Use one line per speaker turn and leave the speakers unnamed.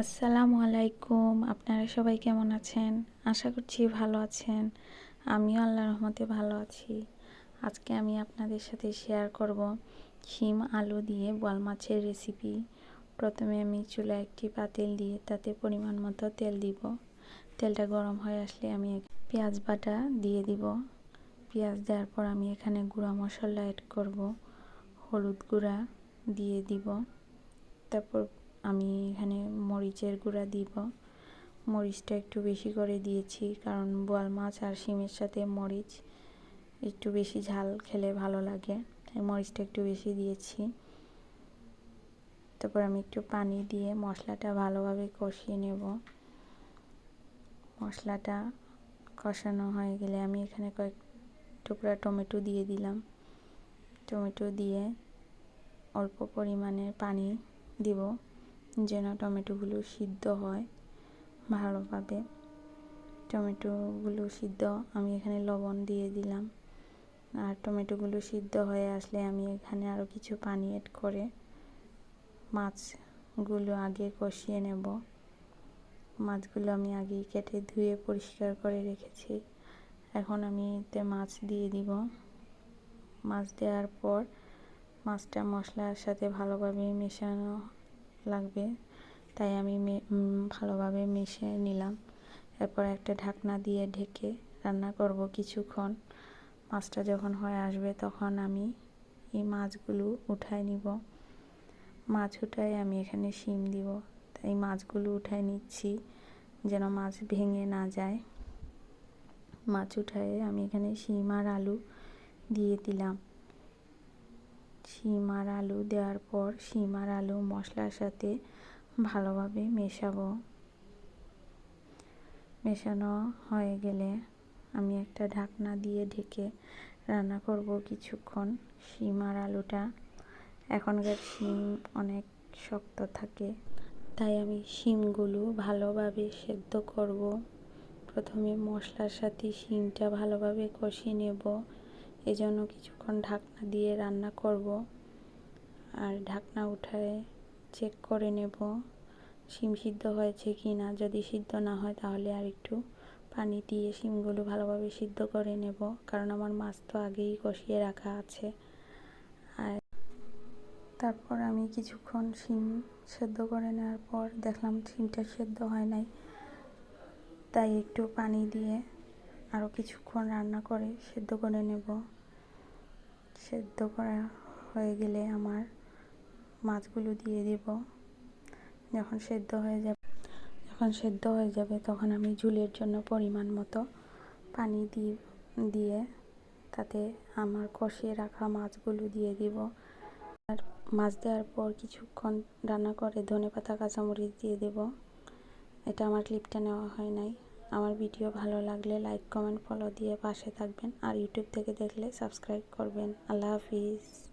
আসসালামু আলাইকুম। আপনারা সবাই কেমন আছেন? আশা করছি ভালো আছেন। আমিও আল্লাহ রহমতে ভালো আছি। আজকে আমি আপনাদের সাথে শেয়ার করব শিম আলু দিয়ে বোয়াল মাছের রেসিপি প্রথমে আমি চুলা একটি পাতিল দিয়ে তাতে পরিমাণ মতো তেল দিব। তেলটা গরম হয়ে আসলে আমি পেঁয়াজ বাটা দিয়ে দিব। পেঁয়াজ দেওয়ার পর আমি এখানে গুঁড়া মশলা অ্যাড করব। হলুদ গুঁড়া দিয়ে দিব। তারপর আমি এখানে মরিচের গুঁড়া দিব। মরিচটা একটু বেশি করে দিয়েছি, কারণ বোয়াল মাছ আর শিমের সাথে মরিচ একটু বেশি ঝাল খেলে ভালো লাগে। তাই মরিচটা একটু বেশি দিয়েছি। তারপর আমি একটু পানি দিয়ে মশলাটা ভালোভাবে কষিয়ে নেব। মশলাটা কষানো হয়ে গেলে আমি এখানে কয়েক টুকরা টমেটো দিয়ে দিলাম। টমেটো দিয়ে অল্প পরিমাণে পানি দিব। যেন টমেটোগুলো সিদ্ধ হয় ভালোভাবে। টমেটোগুলো সিদ্ধ, আমি এখানে লবণ দিয়ে দিলাম। আর টমেটোগুলো সিদ্ধ হয়ে আসলে আমি এখানে আরও কিছু পানি অ্যাড করে মাছগুলো আগে কষিয়ে নেব। মাছগুলো আমি আগে কেটে ধুয়ে পরিষ্কার করে রেখেছি। এখন আমি এতে মাছ দিয়ে দিব। মাছ দেওয়ার পর মাছটা মশলার সাথে ভালোভাবে মেশানো লাগবে। তাই আমি ভালোভাবে মিশিয়ে নিলাম। এরপর একটা ঢাকনা দিয়ে ঢেকে রান্না করব কিছুক্ষণ। মাছটা যখন হয়ে আসবে তখন আমি এই মাছগুলো উঠায় নিব। মাছ উঠায় আমি এখানে শিম দিব। তাই মাছগুলো উঠায় নিচ্ছি যেন মাছ ভেঙে না যায়। মাছ উঠায় আমি এখানে শিম আর আলু দিয়ে দিলাম। শিম আর আলু দেওয়ার পর শিম আর আলু মশলার সাথে ভালোভাবে মেশাবো। মেশানো হয়ে গেলে আমি একটা ঢাকনা দিয়ে ঢেকে রান্না করব কিছুক্ষণ। শিম আর আলুটা এখনকার শিম অনেক শক্ত থাকে, তাই আমি শিমগুলো ভালোভাবে সেদ্ধ করব। প্রথমে মশলার সাথে শিমটা ভালোভাবে কষিয়ে নেব, এজন্য কিছুক্ষণ ঢাকনা দিয়ে রান্না করব। আর ঢাকনা উঠায় চেক করে নেব শিম সিদ্ধ হয়েছে কি না। যদি সিদ্ধ না হয় তাহলে আর একটু পানি দিয়ে শিমগুলো ভালোভাবে সিদ্ধ করে নেব, কারণ আমার মাছ তো আগেই কষিয়ে রাখা আছে। আর তারপর আমি কিছুক্ষণ শিম সেদ্ধ করে নেওয়ার পর দেখলাম শিমটা সেদ্ধ হয় নাই, তাই একটু পানি দিয়ে আরও কিছুক্ষণ রান্না করে সেদ্ধ করে নেব। সেদ্ধ করা হয়ে গেলে আমার মাছগুলো দিয়ে দেব। যখন সেদ্ধ হয়ে যাবে, যখন সেদ্ধ হয়ে যাবে, তখন আমি ঝুলের জন্য পরিমাণ মতো পানি দিয়ে দিয়ে তাতে আমার কষিয়ে রাখা মাছগুলো দিয়ে দিব। আর মাছ দেওয়ার পর কিছুক্ষণ রান্না করে ধনে পাতা, কাঁচামরিচ দিয়ে দেব। এটা আমার ক্লিপটা নেওয়া হয় নাই। আমার ভিডিও ভালো লাগলে লাইক, কমেন্ট, ফলো দিয়ে পাশে থাকবেন। আর ইউটিউব থেকে দেখলে সাবস্ক্রাইব করবেন। আল্লাহ হাফিজ।